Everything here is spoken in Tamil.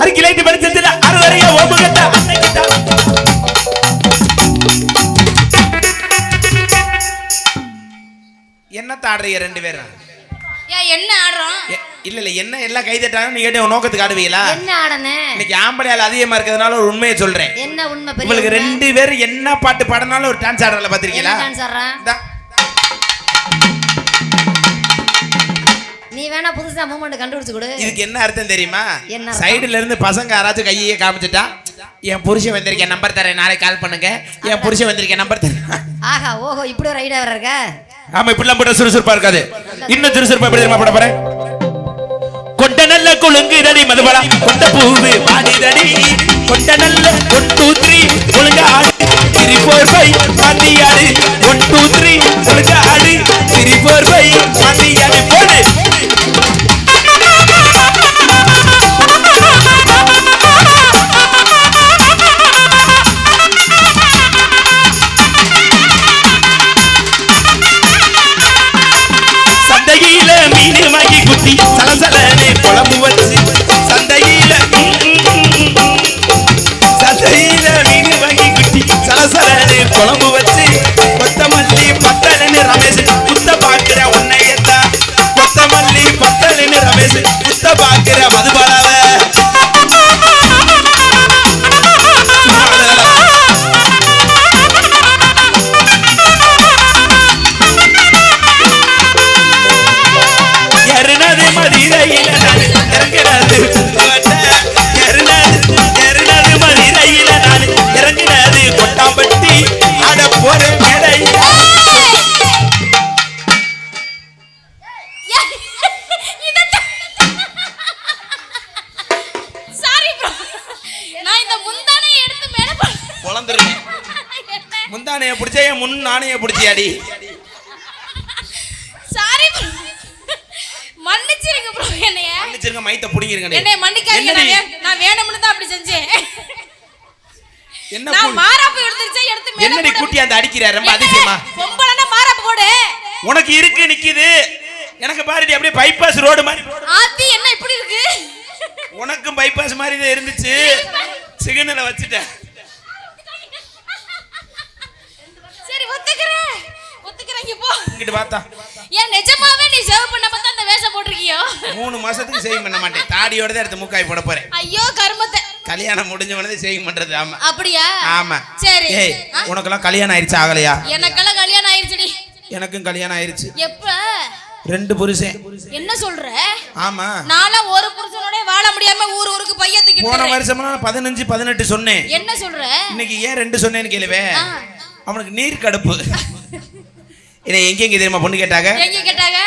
அரிக்கி லைட் வெளிச்சத்துல அறுவரைய ஓமுகட்ட அன்னைக்கிட்ட. என்ன தாடுறீங்க ரெண்டு பேரும்? என்ன ஆடுறோம்? இல்ல இல்ல என்ன எல்லாம் கை தட்டாங்க நீ கேட்டு நோக்கத்துக்கு ஆடுவீங்களா? என்ன ஆடனே? இன்னைக்கு ஆம்பளையால் அதிகமா இருக்கிறதுனால ஒரு உண்மையை சொல்றேன். என்ன உண்மை உங்களுக்கு? ரெண்டு பேரும் என்ன பாட்டு பாடினாலும் ஒரு டான்ஸ் என்ன பாத்திருக்கீங்களா? டான்ஸ் ஆடுறான்? நீ வேணா புதுசா மூமெண்ட் கண்டுபிடிச்சு கொடு. இதுக்கு என்ன அர்த்தம் தெரியுமா? என்ன? சைடுல இருந்து பசங்க யாராச்சும் கையே காமிச்சிட்டா என் புருஷன் வந்திருக்கேன் நம்பர் தரேன் நாளைக்கு கால் பண்ணுங்க. என் புருஷன் வந்திருக்கேன் நம்பர் தரேன். ஆஹா ஓஹோ இப்படி ஒரு ஐடியா இருக்க? ஆமா இப்படிலாம் போட்டா சுறுசுறுப்பா இருக்காது. இன்னும் சுறுசுறுப்பா எப்படி தெரியுமா போட போறேன்? கொண்ட நல்ல குலுங்குதடி மதுபலா. கொண்ட பூவு பாடிதடி கொண்ட நல்ல ஒன் டூ த்ரீ ஒழுங்க ஆடு. த்ரீ ஃபோர் ஃபைவ் மாத்தி குழம்பு வச்சு கொத்தமல்லி பத்தலன்னு ரமேஷ் குத்த பாக்குற உன்னையத்தா கொத்தமல்லி பத்தலன்னு ரமேஷ் குத்த பாக்குற மதுபாலாவ. மதிரையில நான் இந்த முந்தானை எடுத்து மேல பொழந்துருவேன் முந்தானைய பிடிச்ச என் முன் நாணைய பிடிச்சியாடி. சாரி மன்னிச்சிருங்க ப்ரோ என்னைய. மன்னிச்சிருங்க மைத்த புடிங்கிருங்க என்னைய மன்னிக்காதீங்க. நான் வேணும்னு தான் அப்படி செஞ்சேன். என்ன நான் மாறாப்பு எடுத்துருச்சே எடுத்து மேல என்னடி கூட்டி அந்த அடிக்கிற? ரொம்ப? அதிசயமா. பொம்பளைன்னா மாறாப்பு போடு. உனக்கு இருக்கு நிக்குது. எனக்கு பாருடி அப்படியே பைபாஸ் ரோடு மாதிரி. ஆத்தி என்ன இப்படி இருக்கு? உனக்கும் பைபாஸ் மாதிரி தான் இருந்துச்சு. சிக்னலை வச்சுட்டேன். சரி ஒத்துக்கிறேன். ஒத்துக்கிறேன் இங்க போ. இங்கிட்டு பார்த்தா ஏன் நிஜமாவே நீ சேவ் பண்ண பார்த்தா அந்த வேஷம் போட்டிருக்கியோ? மூணு மாசத்துக்கு சேவிங் பண்ண மாட்டேன். தாடியோட தான் எடுத்து மூக்காய் போட போறேன். ஐயோ கர்மத்தை. கல்யாணம் முடிஞ்ச உடனே சேவிங் பண்றது ஆமா. அப்படியா? ஆமா. சரி. ஏய்? உனக்கெல்லாம் கல்யாணம் ஆயிருச்சு ஆகலையா? எனக்கெல்லாம் கல்யாணம் ஆயிருச்சுடி. எனக்கும் கல்யாணம் ஆயிருச்சு. எப்ப? ரெண்டு புருஷன். என்ன சொல்ற? ஆமா. நான்லாம் ஒரு புருஷனோட வாழ முடியாம ஊர் ஊருக்கு போன வருஷமா நான் பதினஞ்சு பதினெட்டு சொன்னேன். என்ன சொல்ற? இன்னைக்கு ஏன் ரெண்டு சொன்னேன்னு கேளுவே. அவனுக்கு நீர் கடுப்பு என்னை எங்க எங்க தெரியுமா பொண்ணு கேட்டாங்க? எங்க கேட்டாங்க?